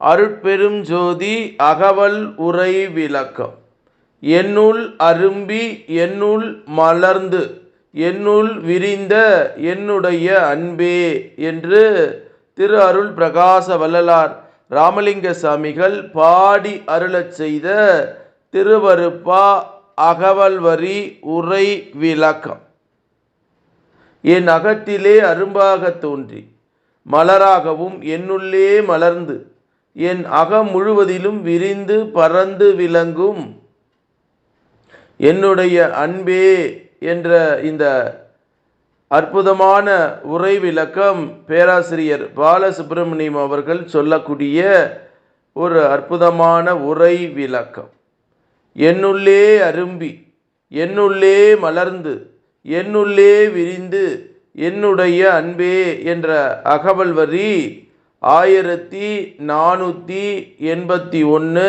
அருட்பெரும் ஜோதி அகவல் உரை விளக்கம். என்னுள் அரும்பி என்னுள் மலர்ந்து என்னுள் விரிந்த என்னுடைய அன்பே என்று திரு அருள் பிரகாச வள்ளலார் ராமலிங்க சாமிகள் பாடி அருளச் செய்த திருவருப்பா அகவல் வரி உரை விளக்கம். என் அகத்திலே அரும்பாக தோன்றி மலராகவும் என்னுள்ளே மலர்ந்து என் அகம் முழுவதிலும் விரிந்து பறந்து விளங்கும். என்னுடைய அன்பே என்ற இந்த அற்புதமான உரை விளக்கம் பேராசிரியர் பாலசுப்ரமணியம் அவர்கள் சொல்லக்கூடிய ஒரு அற்புதமான உரை விளக்கம். என்னுள்ளே அரும்பி என்னுள்ளே மலர்ந்து என்னுள்ளே விரிந்து என்னுடைய அன்பே என்ற அகவல் வரி ஆயிரத்தி நானூற்றி எண்பத்தி ஒன்று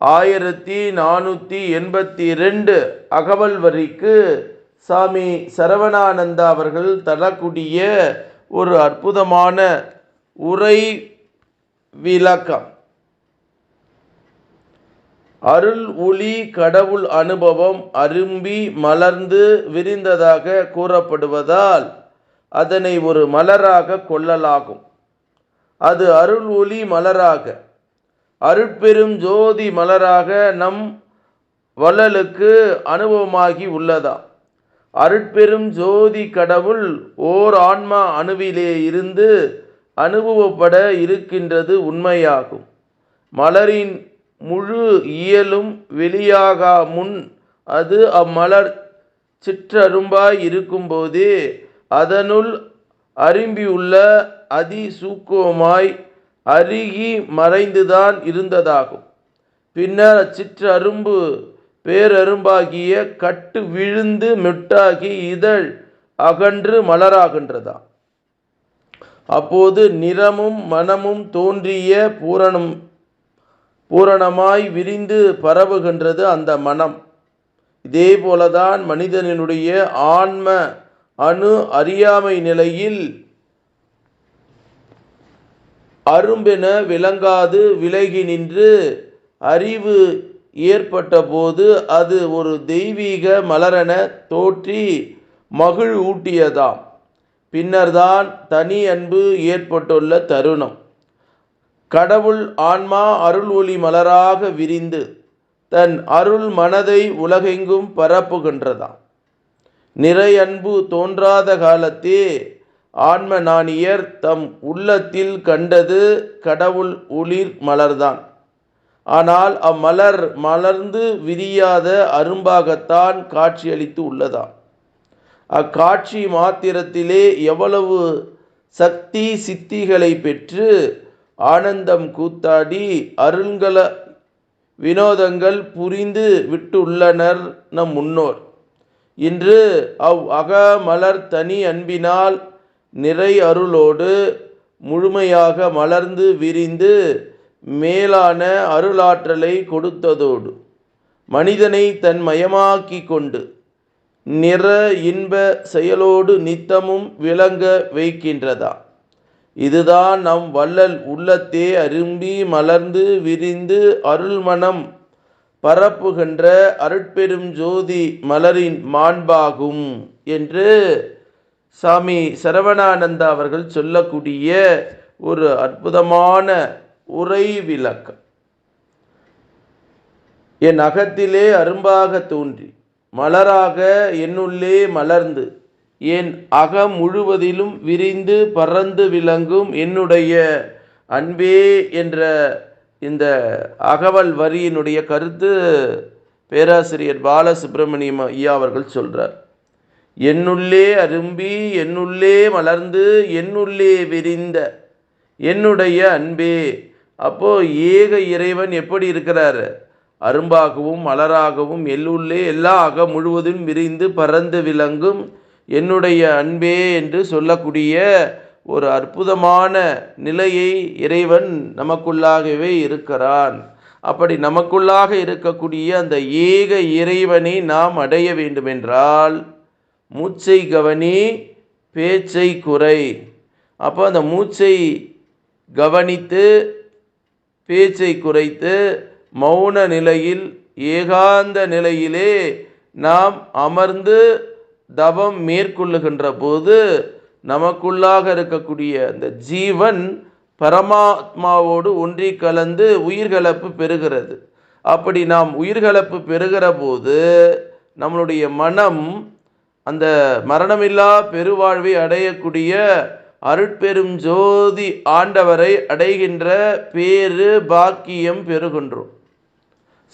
ஆயிரத்தி நானூற்றி எண்பத்தி ரெண்டு அகவல் வரிக்கு சாமி சரவணானந்தா அவர்கள் தரக்கூடிய ஒரு அற்புதமான உரை விளக்கம். அருள் ஒளி கடவுள் அனுபவம் அரும்பி மலர்ந்து விரிந்ததாக கூறப்படுவதால் அதனை ஒரு மலராக கொள்ளலாகும். அது அருள் ஒளி மலராக. அருட்பெரும் ஜோதி மலராக நம் வள்ளலுக்கு அனுபவமாகி உள்ளதா? அருட்பெரும் ஜோதி கடவுள் ஓர் ஆன்மா அணுவிலே இருந்து அனுபவப்பட இருக்கின்றது உண்மையாகும். மலரின் முழு இயலும் வெளியாகா முன் அது அம்மலர் சிற்றரும்பாய் இருக்கும்போதே அதனுள் அரும்பியுள்ள அதிசூக்குவமாய் அருகி மறைந்துதான் இருந்ததாகும். பின்னர் அச்சிற்றரும்பு பேரரும்பாகிய கட்டு விழுந்து மெட்டாகி இதழ் அகன்று மலராகின்றதா? அப்போது நிறமும் மனமும் தோன்றிய பூரணம் பூரணமாய் விரிந்து பரவுகின்றது அந்த மனம். இதே போலதான் மனிதனினுடைய ஆன்ம அணு அறியாமை நிலையில் அரும்பென விளங்காது விலகி நின்று அறிவு ஏற்பட்ட போது அது ஒரு தெய்வீக மலரென தோற்றி மகிழ் ஊட்டியதாம். பின்னர்தான் தனி அன்பு ஏற்பட்டுள்ள தருணம். கடவுள் ஆன்மா அருள் ஒளி மலராக விரிந்து தன் அருள் மனதை உலகெங்கும் பரப்புகின்றதாம். நிறை அன்பு தோன்றாத காலத்தே ஆன்ம நாணியர் தம் உள்ளத்தில் கண்டது கடவுள் ஒளிர் மலர்தான். ஆனால் அம்மலர் மலர்ந்து விரியாத அரும்பாகத்தான் காட்சியளித்து உள்ளதாம். அக்காட்சி மாத்திரத்திலே எவ்வளவு சக்தி சித்திகளை பெற்று ஆனந்தம் கூத்தாடி அருண்கள வினோதங்கள் புரிந்து விட்டுள்ளனர் நம் முன்னோர். இன்று அவ் அகமலர் தனி அன்பினால் நிறை அருளோடு முழுமையாக மலர்ந்து விரிந்து மேலான அருளாற்றலை கொடுத்ததோடு மனிதனை தன் மயமாக்கி கொண்டு நிற இன்ப செயலோடு நித்தமும் விளங்க வைக்கின்றதா? இதுதான் நம் வள்ளல் உள்ளத்தே அரும்பி மலர்ந்து விரிந்து அருள்மணம் பரப்புகின்ற அருட்பெரும் ஜோதி மலரின் மாண்பாகும் என்று சாமி சரவணானந்தா அவர்கள் சொல்லக்கூடிய ஒரு அற்புதமான உரை விளக்கம். என் அகத்திலே அரும்பாக தோன்றி மலராக என்னுள்ளே மலர்ந்து என் அகம் முழுவதிலும் விரிந்து பறந்து விளங்கும் என்னுடைய அன்பே என்ற இந்த அகவல் வரியினுடைய கருத்து பேராசிரியர் பாலசுப்ரமணியம் ஐயா அவர்கள் சொல்கிறார் என்னுள்ளே அரும்பி என்னுள்ளே மலர்ந்து என்னுள்ளே விரிந்த என்னுடைய அன்பே அப்போது ஏக இறைவன் எப்படி இருக்கிறாரு? அரும்பாகவும் மலராகவும் எல்லுள்ளே எல்லா அக முழுவதும் விரிந்து பறந்து விளங்கும் என்னுடைய அன்பே என்று சொல்லக்கூடிய ஒரு அற்புதமான நிலையை இறைவன் நமக்குள்ளாகவே இருக்கிறான். அப்படி நமக்குள்ளாக இருக்கக்கூடிய அந்த ஏக இறைவனை நாம் அடைய வேண்டுமென்றால் மூச்சை கவனி பேச்சை குறை. அப்போ அந்த மூச்சை கவனித்து பேச்சை குறைத்து மௌன நிலையில் ஏகாந்த நிலையிலே நாம் அமர்ந்து தவம் மேற்கொள்ளுகின்ற போது நமக்குள்ளாக இருக்கக்கூடிய அந்த ஜீவன் பரமாத்மாவோடு ஒன்றி கலந்து உயிர்கலப்பு பெறுகிறது. அப்படி நாம் உயிர்கலப்பு பெறுகிற போது நம்மளுடைய மனம் அந்த மரணமில்லா பெருவாழ்வை அடையக்கூடிய அருட்பெரும் ஜோதி ஆண்டவரை அடைகின்ற பேரு பாக்கியம் பெறுகின்றோம்.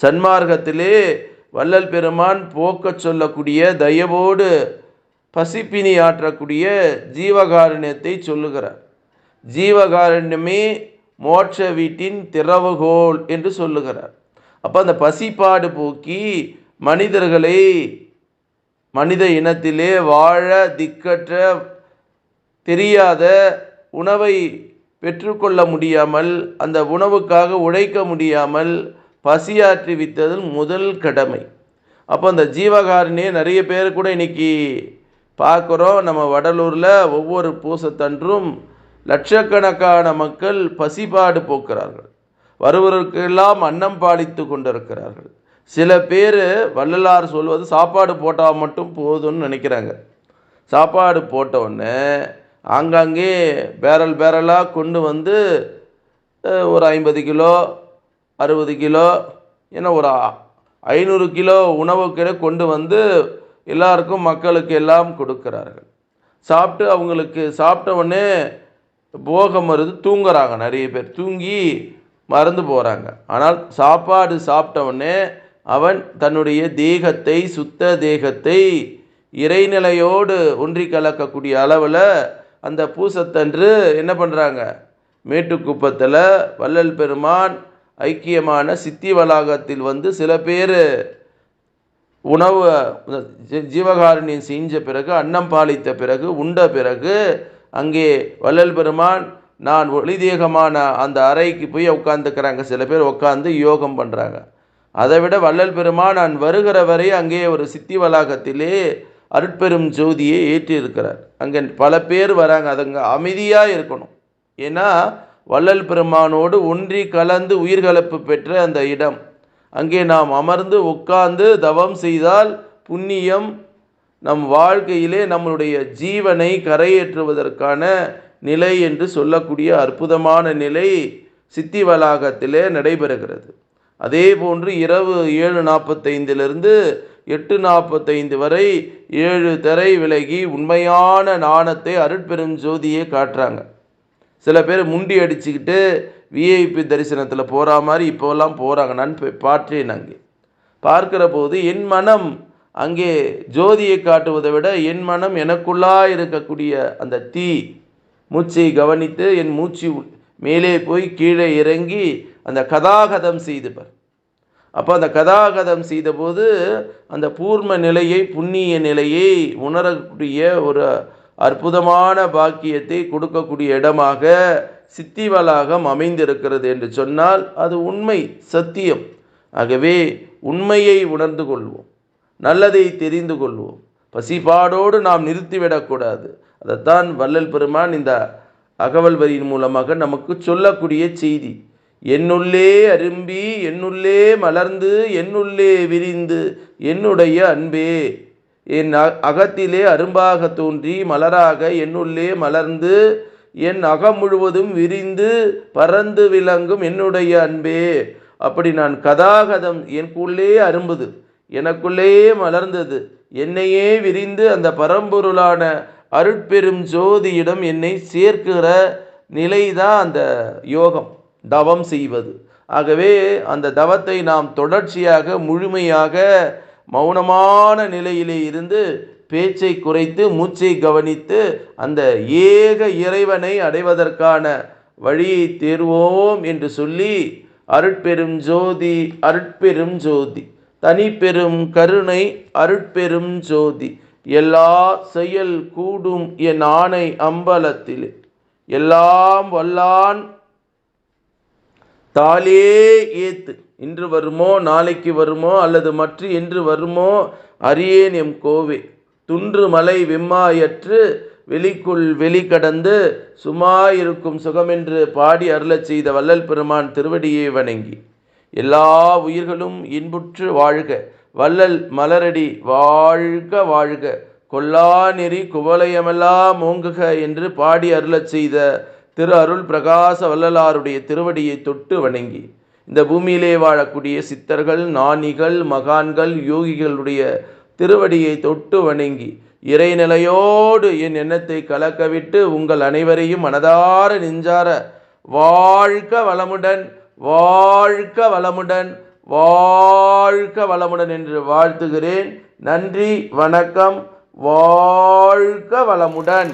சன்மார்க்கத்திலே வள்ளல் பெருமான் போக்கச் சொல்லக்கூடிய தயவோடு பசிப்பினி ஆற்றக்கூடிய ஜீவகாருண்யத்தை சொல்லுகிறார். ஜீவகாருண்யமே மோட்ச வீட்டின் திறவுகோல் என்று சொல்லுகிறார். அப்போ அந்த பசிப்பாடு போக்கி மனிதர்களை மனித இனத்திலே வாழ திக்கற்ற தெரியாத உணவை பெற்றுக்கொள்ள முடியாமல் அந்த உணவுக்காக உழைக்க முடியாமல் பசியாற்றி வித்தது முதல் கடமை. அப்போ அந்த ஜீவகாரணியே நிறைய பேர் கூட இன்னைக்கு பார்க்குறோம். நம்ம வடலூரில் ஒவ்வொரு பூசத்தன்றும் லட்சக்கணக்கான மக்கள் பசிபாடு போக்குறார்கள். வருவதற்கெல்லாம் அன்னம் பாலித்து கொண்டிருக்கிறார்கள். சில பேர் வள்ளலார் சொல்வது சாப்பாடு போட்டால் மட்டும் போதும்னு நினைக்கிறாங்க. சாப்பாடு போட்டவுடனே ஆங்காங்கே பேரல் பேரலாக கொண்டு வந்து ஒரு ஐம்பது கிலோ அறுபது கிலோ ஏன்னா ஒரு ஐநூறு கிலோ உணவுக்கிட கொண்டு வந்து எல்லாருக்கும் மக்களுக்கு எல்லாம் கொடுக்கிறார்கள். சாப்பிட்டு அவங்களுக்கு சாப்பிட்ட உடனே போகம் தூங்குறாங்க நிறைய பேர். தூங்கி மறந்து போகிறாங்க ஆனால் சாப்பாடு சாப்பிட்டவொடனே அவன் தன்னுடைய தேகத்தை சுத்த தேகத்தை இறைநிலையோடு ஒன்றி கலக்கக்கூடிய அளவில் அந்த பூசத்தன்று என்ன பண்ணுறாங்க மேட்டுக்குப்பத்தில் வள்ளல் பெருமான் ஐக்கியமான சித்தி வளாகத்தில் வந்து சில பேர் உணவு ஜீ- செஞ்ச பிறகு அன்னம் பாலித்த பிறகு உண்ட பிறகு அங்கே வள்ளல் பெருமான் நான் ஒளிதேகமான அந்த அறைக்கு போய் உட்காந்துக்கிறாங்க சில பேர் உட்காந்து யோகம் பண்ணுறாங்க அதை விட வள்ளல் பெருமான் நான் வருகிற வரை அங்கே ஒரு சித்தி வளாகத்திலே அருட்பெரும் ஜோதியை ஏற்றியிருக்கிறார். அங்கே பல பேர் வராங்க. அதுங்க அமைதியாக இருக்கணும். ஏன்னா வள்ளல் பெருமானோடு ஒன்றி கலந்து உயிர்கலப்பு பெற்ற அந்த இடம். அங்கே நாம் அமர்ந்து உட்கார்ந்து தவம் செய்தால் புண்ணியம் நம் வாழ்க்கையிலே நம்மளுடைய ஜீவனை கரையேற்றுவதற்கான நிலை என்று சொல்லக்கூடிய அற்புதமான நிலை சித்தி வளாகத்திலே நடைபெறுகிறது. அதே போன்று இரவு ஏழு நாற்பத்தைந்திலிருந்து எட்டு நாற்பத்தைந்து வரை ஏழு திரை விலகி உண்மையான நாணத்தை அருட்பெரும் ஜோதியை காட்டுறாங்க. சில பேர் முண்டி அடிச்சுக்கிட்டு விஐபி தரிசனத்தில் போகிற மாதிரி இப்போல்லாம் போகிறாங்க நான் பார்த்தேன் அங்கே பார்க்கிற போது என் மனம் அங்கே ஜோதியை காட்டுவதை விட என் மனம் எனக்குள்ளா இருக்கக்கூடிய அந்த தீ மூச்சை கவனித்து என் மூச்சு மேலே போய் கீழே இறங்கி அந்த கதாகதம் செய்து பார். அப்போ அந்த கதாகதம் செய்தபோது அந்த பூர்ம நிலையை புண்ணிய நிலையை உணரக்கூடிய ஒரு அற்புதமான பாக்கியத்தை கொடுக்கக்கூடிய இடமாக சித்தி வளாகம் அமைந்திருக்கிறது என்று சொன்னால் அது உண்மை சத்தியம். ஆகவே உண்மையை உணர்ந்து கொள்வோம் நல்லதை தெரிந்து கொள்வோம். பசிபாடோடு நாம் நிறுத்திவிடக்கூடாது அதைத்தான் வள்ளல் பெருமான் இந்த அகவல் வரியின் மூலமாக நமக்கு சொல்லக்கூடிய செய்தி. என்னுள்ளே அரும்பி என்னுள்ளே மலர்ந்து என்னுள்ளே விரிந்து என்னுடைய அன்பே என் அ- அகத்திலே அரும்பாக தோன்றி மலராக என்னுள்ளே மலர்ந்து என் அகம் முழுவதும் விரிந்து பறந்து விளங்கும் என்னுடைய அன்பே. அப்படி நான் கதாகதம் எனக்குள்ளே அரும்புது. எனக்குள்ளே மலர்ந்தது. என்னையே விரிந்து அந்த பரம்பொருளான அருட்பெரும் ஜோதியிடம் என்னை சேர்க்கிற நிலைதான் அந்த யோகம் தவம் செய்வது. ஆகவே அந்த தவத்தை நாம் தொடர்ச்சியாக முழுமையாக மௌனமான நிலையிலே இருந்து பேச்சை குறைத்து மூச்சை கவனித்து அந்த ஏக இறைவனை அடைவதற்கான வழியை தேர்வோம் என்று சொல்லி அருட்பெரும் ஜோதி அருட்பெரும் ஜோதி. தனிப்பெரும் கருணை அருட்பெரும் ஜோதி. எல்லா செயல் கூடும் என் ஆணை அம்பலத்தில். எல்லாம் வல்லான் தாலே ஏத்து. இன்று வருமோ நாளைக்கு வருமோ அல்லது மற்ற என்று வருமோ அறியேன் எம் கோவே. துன்று மலை விம்மாயற்று வெளிக்குள் வெளிக்கடந்து சுமாயிருக்கும் சுகமென்று பாடி அருளச் செய்த வள்ளல் பெருமான் திருவடியை வணங்கி. எல்லா உயிர்களும் இன்புற்று வாழ்க. வள்ளல் மலரடி வாழ்க வாழ்க. கொல்லா நெறி குவலயமெல்லாம் ஓங்குக என்று பாடி அருளச் செய்த திரு அருள் பிரகாச வள்ளலாருடைய திருவடியை தொட்டு வணங்கி. இந்த பூமியிலே வாழக்கூடிய சித்தர்கள் ஞானிகள் மகான்கள் யோகிகளுடைய திருவடியை தொட்டு வணங்கி இறைநிலையோடு என் எண்ணத்தை கலக்கவிட்டு உங்கள் அனைவரையும் மனதார நெஞ்சார வாழ்க வளமுடன் வாழ்க வளமுடன் வாழ்க வளமுடன் என்று வாழ்த்துகிறேன். நன்றி வணக்கம் வாழ்க வளமுடன்.